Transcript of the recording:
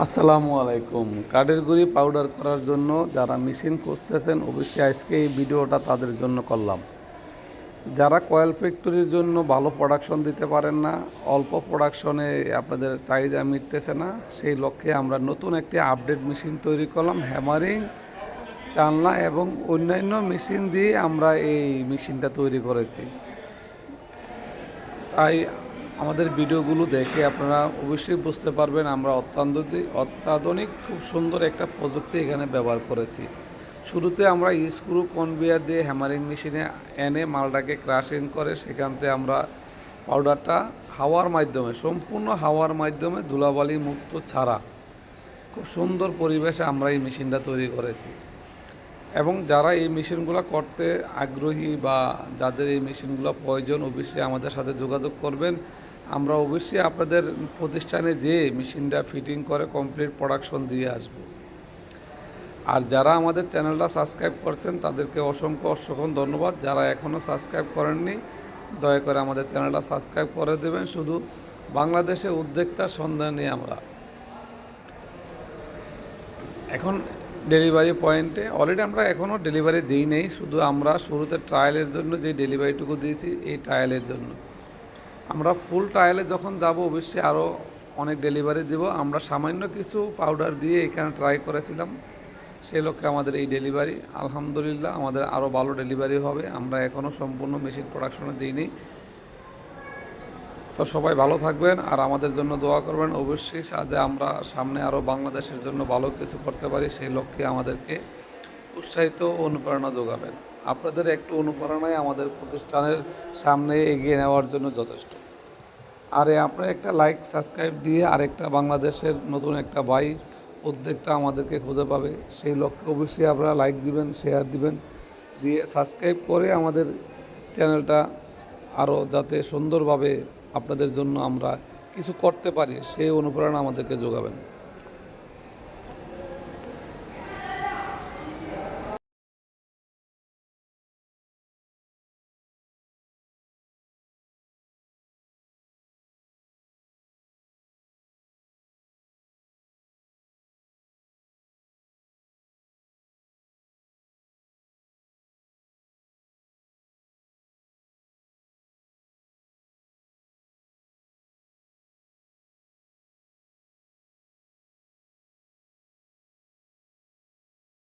আসসালামু আলাইকুম। কাঠের গুঁড়ি পাউডার করার জন্য যারা মেশিন খুঁজতেছেন, অবশ্যই আজকে এই ভিডিওটা তাদের জন্য করলাম। যারা কয়েল ফ্যাক্টরির জন্য ভালো প্রোডাকশন দিতে পারেন না, অল্প প্রোডাকশনে আপনাদের চাহিদা মিটতেছে না, সেই লক্ষ্যে আমরা নতুন একটি আপডেট মেশিন তৈরি করলাম হ্যামারিং চালনা এবং অন্যান্য মেশিন দিয়ে আমরা এই মেশিনটা তৈরি করেছি। তাই আমাদের ভিডিওগুলো দেখে আপনারা অবশ্যই বুঝতে পারবেন, আমরা অত্যাধুনিক অত্যাধুনিক, খুব সুন্দর একটা প্রযুক্তি এখানে ব্যবহার করেছি। শুরুতে আমরা স্ক্রু কনভিয়ার দিয়ে হ্যামারিং মেশিনে এনে মালটাকে ক্রাশিং করে সেখান থেকে আমরা পাউডারটা হাওয়ার মাধ্যমে, সম্পূর্ণ হাওয়ার মাধ্যমে ধুলাবালি মুক্ত ছাড়া খুব সুন্দর পরিবেশে আমরা এই মেশিনটা তৈরি করেছি। এবং যারা এই মেশিনগুলো করতে আগ্রহী বা যাদের এই মেশিনগুলো প্রয়োজন, অবশ্যই আমাদের সাথে যোগাযোগ করবেন। আমরা অবশ্যই আপনাদের প্রতিষ্ঠানে যে মেশিনটা ফিটিং করে কমপ্লিট প্রোডাকশন দিয়ে আসব। আর যারা আমাদের চ্যানেলটা সাবস্ক্রাইব করছেন, তাদেরকে অসংখ্য অসংখ্য ধন্যবাদ। যারা এখনও সাবস্ক্রাইব করেননি, দয়া করে আমাদের চ্যানেলটা সাবস্ক্রাইব করে দেবেন। শুধু বাংলাদেশে উদ্যোক্তার সন্ধান নিয়ে আমরা। এখন ডেলিভারি পয়েন্টে অলরেডি আমরা এখনও ডেলিভারি দিই নেই শুধু আমরা শুরুতে ট্রায়ালের জন্য যে ডেলিভারিটুকু দিয়েছি, এই ট্রায়ালের জন্য। আমরা ফুল ট্রায়ালে যখন যাব, অবশ্যই আরও অনেক ডেলিভারি দেব। আমরা সামান্য কিছু পাউডার দিয়ে এখানে ট্রাই করেছিলাম। সেই লক্ষ্যে আমাদের এই ডেলিভারি আলহামদুলিল্লাহ আমাদের আরও ভালো ডেলিভারি হবে। আমরা এখনও সম্পূর্ণ মেশিন প্রোডাকশনে দিইনি। তো সবাই ভালো থাকবেন আর আমাদের জন্য দোয়া করবেন। অবশ্যই সাথে আমরা সামনে আরও বাংলাদেশের জন্য ভালো কিছু করতে পারি, সেই লক্ষ্যে আমাদেরকে উৎসাহিত অনুপ্রেরণা যোগাবেন। আপনাদের একটু অনুপ্রেরণাই আমাদের প্রতিষ্ঠানের সামনে এগিয়ে নেওয়ার জন্য যথেষ্ট। আর আপনার একটা লাইক সাবস্ক্রাইব দিয়ে আরেকটা বাংলাদেশের নতুন একটা ভাই উদ্যোক্তা আমাদেরকে খুঁজে পাবে। সেই লক্ষ্যে অবশ্যই আপনারা লাইক দিবেন শেয়ার দিবেন, দিয়ে সাবস্ক্রাইব করে আমাদের চ্যানেলটা আরও যাতে সুন্দরভাবে আপনাদের জন্য আমরা কিছু করতে পারি, সেই অনুপ্রেরণা আমাদেরকে যোগাবেন।